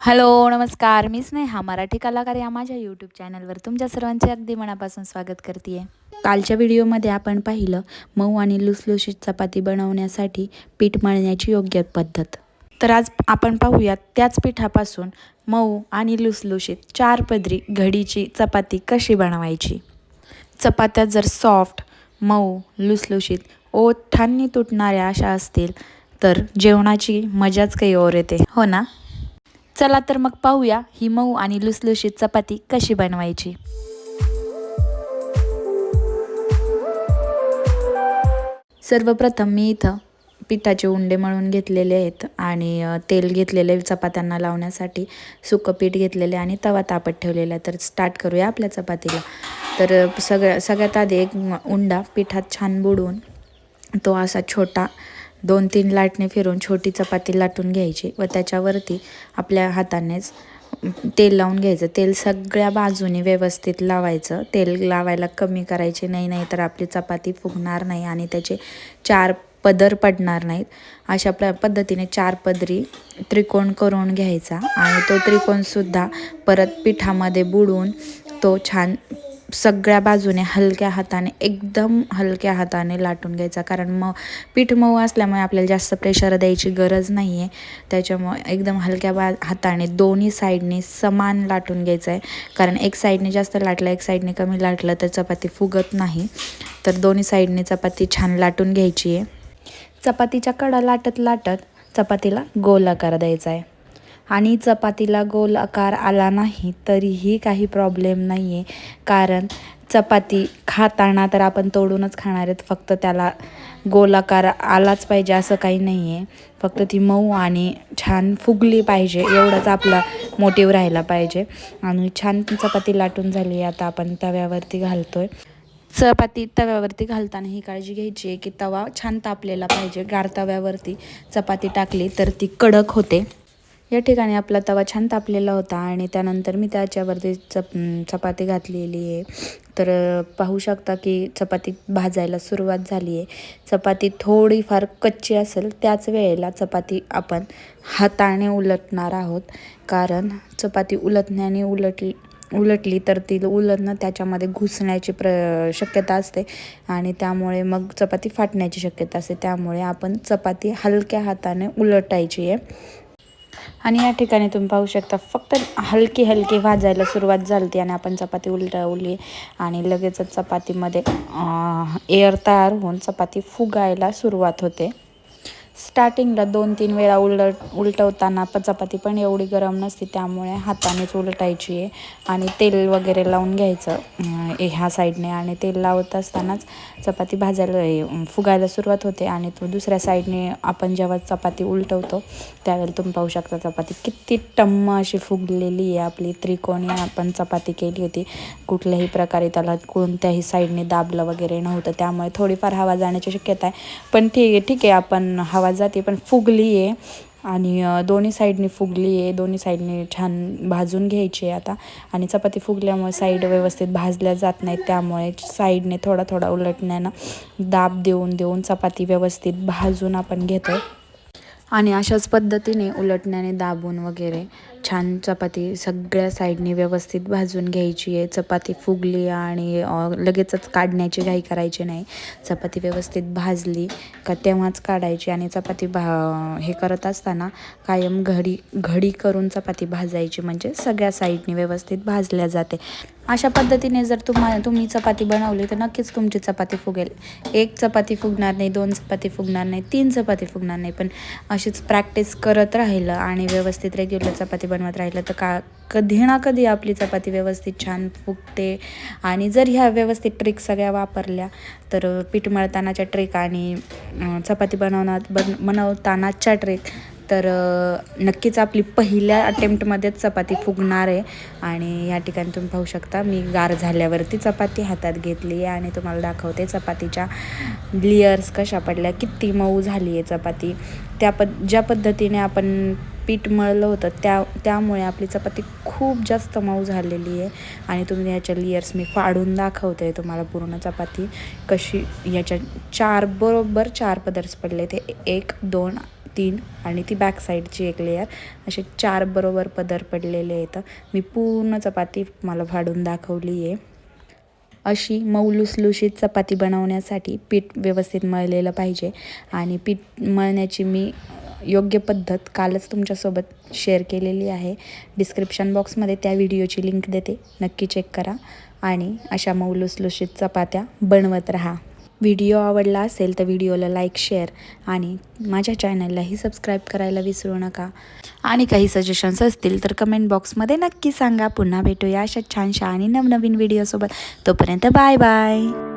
Hello नमस्कार. मी स्नेहा मराठी कलाकार या माझ्या यूट्यूब चॅनलवर तुमच्या सर्वांचे अगदी मनापासून स्वागत करते कालच्या व्हिडिओमध्ये आपण पाहिलं मऊ आणि लुसलुशीत चपाती बनवण्यासाठी पीठ मळण्याची योग्य पद्धत. तर आज आपण पाहूयात त्याच पिठापासून मऊ आणि लुसलुशीत चार पदरी घडीची चपाती कशी बनवायची. चपात्या जर सॉफ्ट मऊ लुसलुशीत ओठांनी तुटणाऱ्या अशा असतील तर जेवणाची मजाच काही ओर येते. हो ना? चला तर मग पाहूया ही मऊ आणि लुसलुशीत चपाती कशी बनवायची. सर्वप्रथम मी इथं पिठाचे उंडे मळून घेतलेले आहेत आणि तेल घेतलेले चपात्यांना लावण्यासाठी सुकं पीठ घेतलेले आणि तवा तापत ठेवलेला तर स्टार्ट करूया आपल्या चपातीला. तर सगळ्या सगळ्यात आधी एक उंडा पिठात छान बुडवून तो असा छोटा दोन तीन लाटणे फिरून छोटी चपाती लाटून घ्यायची व त्याच्यावरती आपल्या हातानेच तेल लावून घ्यायचं. तेल सगळ्या बाजूने व्यवस्थित लावायचं. तेल लावायला कमी करायचे नाही नाही तर आपली चपाती फुगणार नाही आणि त्याचे चार पदर पडणार नाहीत. अशा प्र पद्धतीने चार पदरी त्रिकोण करून घ्यायचा आणि तो त्रिकोणसुद्धा परत पिठामध्ये बुडवून तो छान सगळ्या बाजूने हलक्या हाताने एकदम हलक्या हाताने लाटून घ्यायचा. कारण मग पीठ मऊ असल्यामुळे आपल्याला जास्त प्रेशर द्यायची गरज नाही आहे त्याच्यामुळे एकदम हलक्या बा हाताने दोन्ही साईडने समान लाटून घ्यायचं आहे कारण एक साईडने जास्त लाटलं एक साईडने कमी लाटलं तर चपाती फुगत नाही. तर दोन्ही साईडने चपाती छान लाटून घ्यायची आहे चपातीच्या कडा लाटत लाटत चपातीला गोल आकार द्यायचा आहे आणि चपातीला गोल आकार आला नाही तरीही काही प्रॉब्लेम नाही आहे कारण चपाती खाताना तर आपण तोडूनच खाणार आहेत. फक्त त्याला गोल आकार आलाच पाहिजे असं काही नाही आहे फक्त ती मऊ आणि छान फुगली पाहिजे एवढंच आपला मोटिव राहायला पाहिजे. आणि छान चपाती लाटून झाली आता आपण तव्यावरती घालतो आहे चपाती तव्यावरती घालताना ही काळजी घ्यायची आहे की तवा छान तापलेला पाहिजे. गार तव्यावरती चपाती टाकली तर ती कडक होते. या ठिकाणी आपला तवा छान तापलेला होता आणि त्यानंतर मी त्याच्यावरती चप चपाती घातलेली आहे. तर पाहू शकता की चपाती भाजायला सुरुवात झाली आहे. चपाती थोडीफार कच्ची असेल त्याच वेळेला चपाती आपण हाताने उलटणार आहोत. कारण चपाती उलटण्याने उलटली उलटली तर ती उलटणं त्याच्यामध्ये घुसण्याची प्र शक्यता असते आणि त्यामुळे मग चपाती फाटण्याची शक्यता असते. त्यामुळे आपण चपाती हलक्या हाताने उलटायची आहे. आणि या ठिकाणी तुम्ही पाहू शकता फक्त हलकी हलकी भाजायला सुरुवात झाली आणि आपण चपाती उलटवली आणि लगेचच चपातीमध्ये एअर तयार होऊन चपाती फुगायला सुरुवात होते. स्टार्टिंगला दोन तीन वेळा उलट उलटवताना चपाती पण एवढी गरम नसते त्यामुळे हातानेच उलटायची आहे. आणि तेल वगैरे लावून घ्यायचं ह्या साईडने. आणि तेल लावत असतानाच चपाती भाजायला फुगायला सुरुवात होते. आणि तो दुसऱ्या साईडने आपण जेव्हा चपाती उलटवतो त्यावेळेला तुम्ही पाहू शकता चपाती किती टम्म अशी फुगलेली आहे आपली त्रिकोणी. आपण चपाती केली होती कुठल्याही प्रकारे त्याला कोणत्याही साईडने दाबलं वगैरे नव्हतं. त्यामुळे थोडीफार हवा जाण्याची शक्यता आहे. पण ठीक आहे ठीक आहे आपण हवा जाते पण फुगली आहे. आणि दोन्ही साईडने फुगली आहे. दोन्ही साईडने छान भाजून घ्यायची आहे आता. आणि चपाती फुगल्यामुळे साईड व्यवस्थित भाजल्या जात नाहीत. त्यामुळे साईडने थोडा थोडा उलटण्यानं दाब देऊन देऊन चपाती व्यवस्थित भाजून आपण घेतो आणि अशाच पद्धतीने उलटण्याने दाबून वगैरे छान चपाती सगळ्या साईडने व्यवस्थित भाजून घ्यायची आहे. चपाती फुगली आणि लगेचच काढण्याची घाई करायची नाही. चपाती व्यवस्थित भाजली का तेव्हाच काढायची आणि चपाती भा हे करत असताना कायम घडी घडी करून चपाती भाजायची. म्हणजे सगळ्या साईडने व्यवस्थित भाजल्या जाते. अशा पद्धतीने जर तुम्हा तुम्ही चपाती बनवली तर नक्कीच तुमची चपाती फुगेल. एक चपाती फुगणार नाही दोन चपाती फुगणार नाही तीन चपाती फुगणार नाही पण अशीच प्रॅक्टिस करत राहिलं आणि व्यवस्थित रेग्युलर चपाती बनवत राहिलं तर का कधी ना कधी आपली चपाती व्यवस्थित छान फुगते. आणि जर ह्या व्यवस्थित ट्रिक सगळ्या वापरल्या तर पीठ मळतानाच्या ट्रिक आणि चपाती बनवणार बन बनवतानाच्या ट्रिक तर नक्कीच आपली पहिल्या अटेम्प्टमध्येच चपाती फुगणार आहे. आणि या ठिकाणी तुम्ही पाहू शकता मी गार झाल्यावरती चपाती हातात घेतली आहे आणि तुम्हाला दाखवते चपातीच्या लेयर्स कशा पडल्या किती मऊ झाली आहे चपाती. त्या पद ज्या पद्धतीने आपण पीठ मळलं होतं त्या त्यामुळे आपली चपाती खूप जास्त मऊ झालेली आहे. आणि तुम्ही याच्या लेयर्स मी फाडून दाखवते तुम्हाला पूर्ण चपाती कशी याच्या चार बरोबर चार पदर्स पडले. ते एक दोन तीन आणि ती बॅक साईडची एक लेयर असे चार बरोबर पदर पडलेले आहेत. मी पूर्ण चपाती मला फाडून दाखवली आहे अशी मऊ लुसलुशीत चपाती बनवण्यासाठी पीठ व्यवस्थित मळलेलं पाहिजे आणि पीठ मळण्याची मी योग्य पद्धत कालच तुमच्यासोबत शेअर केलेली आहे. डिस्क्रिप्शन बॉक्समध्ये त्या व्हिडिओची लिंक देते. नक्की चेक करा आणि अशा मऊ लुसलुशीत चपात्या बनवत राहा. व्हिडिओ आवडला असेल तर व्हिडिओला लाईक शेअर आणि माझ्या चॅनललाही सबस्क्राईब करायला विसरू नका. आणि काही सजेशन्स असतील तर कमेंट बॉक्समध्ये नक्की सांगा. पुन्हा भेटूया अशा छानशा आणि नवनवीन व्हिडिओसोबत तोपर्यंत बाय बाय